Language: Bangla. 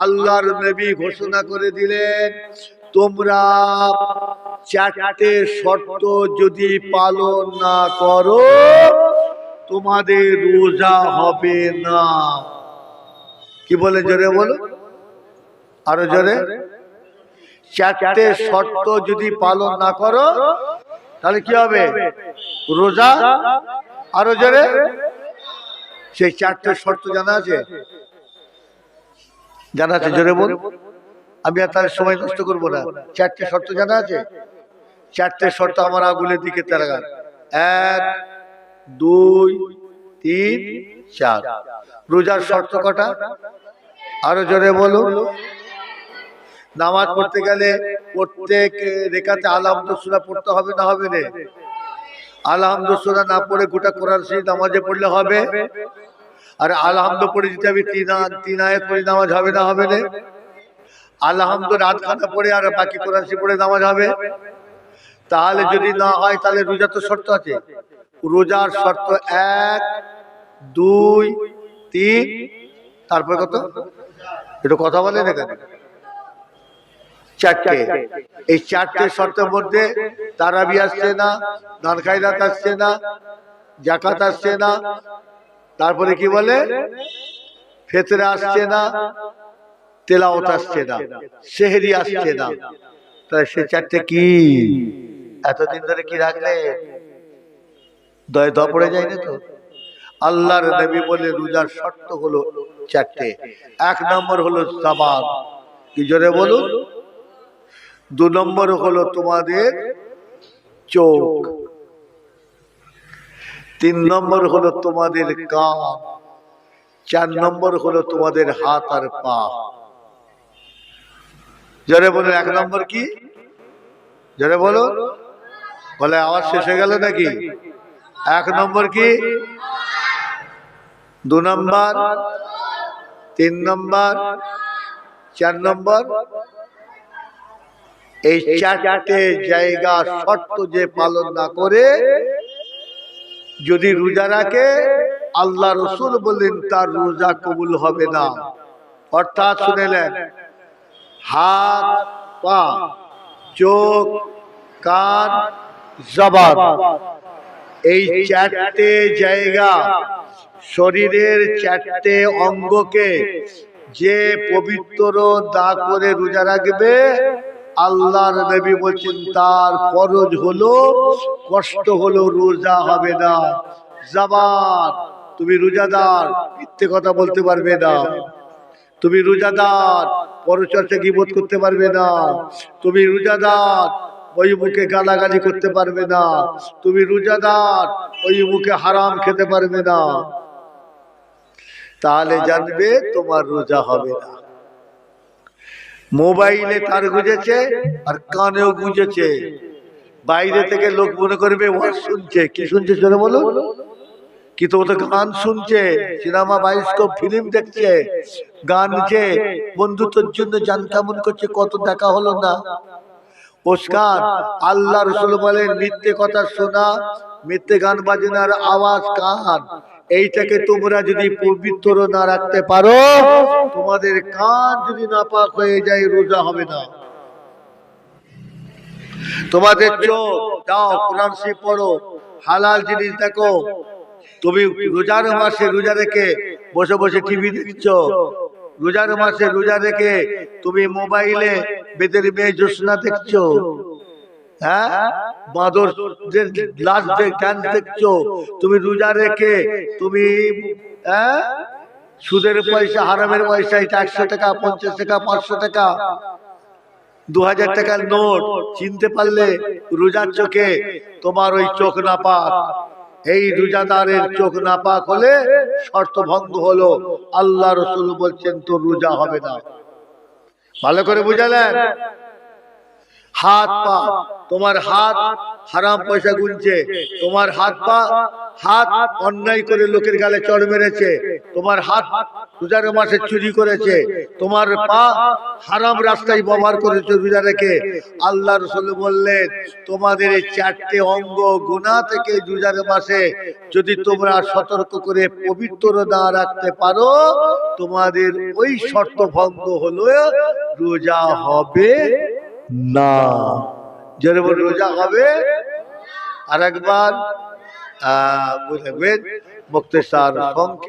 আল্লাহর নবী ঘোষণা করে দিলেন তোমরা চারটে শর্ত যদি পালন না করো তোমাদের রোজা হবে না। কি বলে জোরে বলো? আরও জোরে? চারটে শর্ত যদি পালন না করো তাহলে কি হবে? রোজা? আরও জোরে? সেই চারটে শর্ত জানা আছে? জানা আছে জোরে বল। আমি আর তার সময় নষ্ট করব না। চারটে শর্ত জানা আছে? চারটে শর্ত আমার আগুলের দিকে তারা এক দুই তিন চার। রোজার শর্ত কটা? আরও জোরে বলুন নামাজ পড়তে গেলে প্রত্যেক রেখাতে আলহামদুসুরা পড়তে হবে না হবে রে? আলহামদুসুরা না পড়ে গোটা কোরআন শরীফ নামাজে পড়লে হবে? আর আলহামদ পড়ে দিতে হবে, তিন আ- তিন আয়াত পড়ে নামাজ হবে না, হবে রে আলহামদ রাত খানা পড়ে আর বাকি কোরআন শরীফ পড়ে নামাজ হবে। তাহলে যদি না হয়, তাহলে রোজা তো শর্ত আছে। রোজার শর্ত এক, দুই, তিন, তারপরে কত? একটু কথা বলেন এখানে। চারটে। এই চারটে শর্তের মধ্যে তারাবি আসছে না দান খাইরাত আসছে না, জাকাত আসছে না তারপরে কি বলে? ফেতরে আসছে না তেলাওত আসছে না সেহেরি আসছে না। তাহলে সে চারটে কি? এতদিন ধরে কি রাখলে? দয় দ পড়ে যায় না তো? আল্লাহর নবী বলে রোজার শর্ত হলো চারটে। এক নম্বর হলো সাবান কি জোরে বলুন? দু নম্বর হলো তোমাদের চোখ। তিন নম্বর হলো তোমাদের কান চার নম্বর হলো তোমাদের হাত আর পা। জোরে বলো এক নম্বর কি? জোরে বলো। বলে আওয়াজ শেষ হয়ে গেল নাকি? এক নম্বর কি? দু নম্বর, তিন নম্বর, চার নম্বর। এই চারটে জায়গা শর্ত যে পালন না করে যদি রোজা রাখে, আল্লাহ রসুল বললেন, তার রোজা কবুল হবে না। অর্থাৎ শুনেলেন, হাত, পা, চোখ, কান, জবান, এই চারটে জায়গা শরীরের চারটে অঙ্গকে যে পবিত্র দা করে রোজা রাখবে আল্লাহর নবী বলছেন তার ফরজ হলো কষ্ট হলো রোজা হবে না। জবান তুমি রোজাদার মিথ্যে কথা বলতে পারবে না। তুমি রোজাদার পরচর্চা কি বোধ করতে পারবে না। তুমি রোজাদার ওই মুখে গালাগালি করতে পারবে না। তুমি রোজাদার ওই মুখে হারাম খেতে পারবে না। তাহলে জানবে তোমার রোজা হবে না। মোবাইলে তার গুজেছে আর কানেও গুজেছে। বাইরে থেকে লোক মনে করবে ও শুনছে। কি শুনছে চলে বলো। ও তো গান শুনছে, সিনেমা বায়োস্কোপ ফিল্ম দেখছে গানছে বন্ধুত্বের জন্য জান কেমন করছে, কত দেখা হলো না। ওস্কার, আল্লাহ রসুল বলেন, মিথ্যে কথা শোনা, মিথ্যে গান বাজনার আওয়াজ কান এইটাকে তোমরা যদি পবিত্র না রাখতে পারো তোমাদের কান যদি নাপাক হয়ে যায় রোজা হবে না। তোমাদের চোখ যাও কোরআন শরীফ পড়ো হালাল জিনিস দেখো। তুমি রোজার মাসে রোজা রেখে বসে বসে টিভি দেখছ। রোজার মাসে রোজা রেখে তুমি মোবাইলে বেদের মেয়ে জোসনা দেখছ। হ্যাঁ? বাঁদর লাশ ডান্স দেখছ, তুমি রোজা রেখে তুমি হ্যাঁ? সুদের পয়সা, হারামের পয়সা, এটা একশো টাকা, পঞ্চাশ টাকা, পাঁচশো টাকা। দু হাজার টাকার নোট, চিনতে পারলে রোজার চোখে তোমার ওই চোখ না পাক এই রোজাদারের চোখ না পাক হলে শর্ত ভঙ্গ হলো, আল্লাহ রসুল বলছেন তো রোজা হবে না। ভালো করে বুঝালেন? হাত পা তোমার হাত হারাম পয়সা গুনছে, তোমার হাত পা, হাত অন্যায় করে লোকের গালে চড় মেরেছে, তোমার হাত রোজার মাসে চুরি করেছে, তোমার পা হারাম রাস্তায় ব্যবহার করেছে রোজা রেখে। আল্লাহ রসুল বললেন, তোমাদের এই চারটে অঙ্গ গুণা থেকে রোজার মাসে যদি তোমরা সতর্ক করে পবিত্র না রাখতে পারো, তোমাদের ওই শর্ত ভঙ্গ হলো রোজা হবে না। যেরকম রোজা হবে? আর একবার মুক্তেশ্বর সংখ্যা